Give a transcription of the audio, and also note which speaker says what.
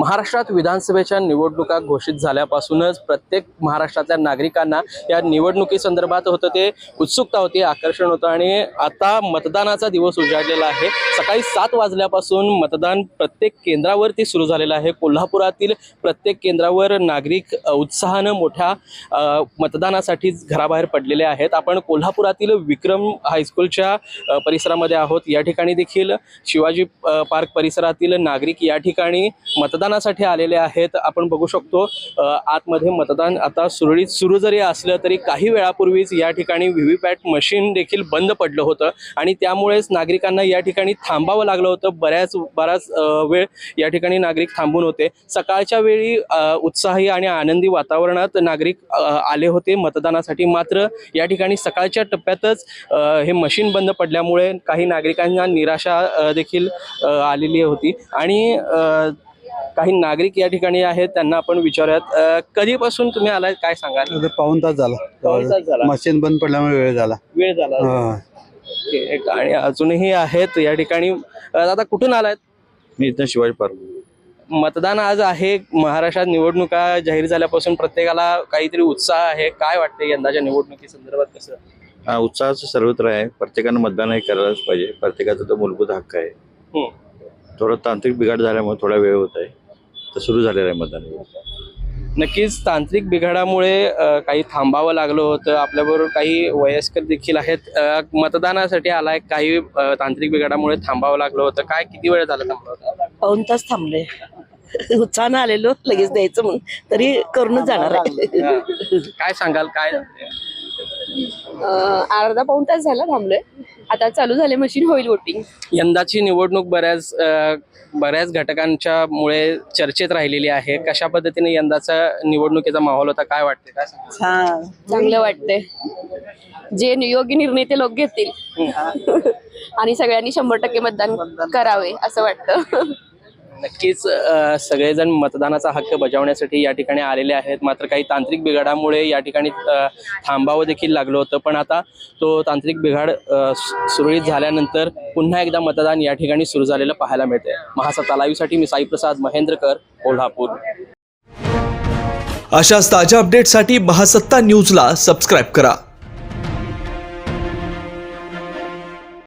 Speaker 1: महाराष्ट्रात विधानसभेच्या निवडणुका घोषित झाल्यापासूनच प्रत्येक महाराष्ट्रातल्या नागरिकांना या निवडणुकीसंदर्भात होतं ते उत्सुकता होती आकर्षण होतं आणि आता मतदानाचा दिवस उजाडलेला आहे. सकाळी सात वाजल्यापासून मतदान प्रत्येक केंद्रावरती सुरू झालेलं आहे. कोल्हापुरातील प्रत्येक केंद्रावर नागरिक उत्साहानं मोठ्या मतदानासाठी घराबाहेर पडलेले आहेत. आपण कोल्हापुरातील विक्रम हायस्कूलच्या परिसरामध्ये आहोत. या ठिकाणी देखील शिवाजी पार्क परिसरातील नागरिक या ठिकाणी मतदान मतदानासाठी आलेले आहेत. आपण बघू शकतो आतमध्ये मतदान आता सुरळीत सुरू जरी असलं तरी काही वेळापूर्वीच या ठिकाणी व्ही व्ही पॅट मशीन देखील बंद पडलं होतं आणि त्यामुळेच नागरिकांना या ठिकाणी थांबावं लागलं होतं. बऱ्याच बराच वेळ या ठिकाणी नागरिक थांबून होते. सकाळच्या वेळी उत्साही आणि आनंदी वातावरणात नागरिक आले होते मतदानासाठी. मात्र या ठिकाणी सकाळच्या टप्प्यातच हे मशीन बंद पडल्यामुळे काही नागरिकांना निराशा देखील आलेली होती. आणि काही नागरिक या ठिकाणी आहेत त्यांना आपण विचारूयात. अ, कधीपासून तुम्ही आलाय? काय सांगाल?
Speaker 2: आता पाऊन तास
Speaker 1: पाऊण तास
Speaker 2: झाला.
Speaker 1: झाला.
Speaker 2: मशीन बंद पडल्यामुळे वेळ झाला.
Speaker 1: वेळ झाला.
Speaker 2: हा.
Speaker 1: ओके. आणि अजूनही आहेत या ठिकाणी. अ, आता कुठून आलात
Speaker 3: मी इथं शिवाजी पार्क.
Speaker 1: मतदान आज आहे. महाराष्ट्रात निवडणुका जाहीर झाल्यापासून प्रत्येकाला काहीतरी उत्साह आहे. काय वाटते यंदाच्या निवडणुकी संदर्भात कसं?
Speaker 3: हा उत्साहाचं सर्वत्र आहे. प्रत्येकानं मतदान हे करायलाच पाहिजे. प्रत्येकाचा तो मूलभूत हक्क आहे.
Speaker 1: हम्म.
Speaker 3: थोडं तांत्रिक बिघाड झाल्यामुळे थोडा वेळ होत आहे. तर सुरू झालेलं आहे मतदान.
Speaker 1: नक्कीच तांत्रिक बिघाडामुळे अ, काही थांबावं लागलं होतं. आपल्याबरोबर काही वयस्कर देखील आहेत. अ, मतदानासाठी आलाय. काही अ, तांत्रिक बिघाडामुळे थांबावं लागलं होतं. काय किती वेळ झाला थांबलं
Speaker 4: पाऊन तास थांबले. उत्साहानं आलेलो लगेच द्यायचं म्हणून. तरी करूनच जाणार आहे.
Speaker 1: काय सांगाल? काय
Speaker 5: अर्धा पाऊण तास झाला थांबलोय. आता चालू झाले मशीन होईल वोटिंग
Speaker 1: यंदाची निवडणूक बऱ्याच बऱ्याच घटकांच्या मुळे चर्चेत राहिलेली आहे. कशा पद्धतीने यंदाचा निवडणुकीचा माहोल होता काय वाटते काय सांगाल?
Speaker 4: हा.
Speaker 5: चांगलं वाटतंय. जे योग्य निर्णय ते लोक घेतील. आणि सगळ्यांनी शंभर टक्के मतदान करावे असं वाटतं.
Speaker 1: नक्कीच सगळेजण मतदानाचा हक्क बजावण्यासाठी या ठिकाणी आलेले आहेत. मात्र काही तांत्रिक बिघाडामुळे या ठिकाणी थांबावं देखील लागलं होतं. पण आता तो तांत्रिक बिघाड सुरळीत झाल्यानंतर पुन्हा एकदा मतदान या ठिकाणी सुरू झालेलं पाहायला मिळते महासत्ता लाईव्हसाठी मी साईप्रसाद महेंद्रकर कोल्हापूर.
Speaker 6: अशाच ताज्या अपडेटसाठी महासत्ता न्यूजला सबस्क्राईब करा.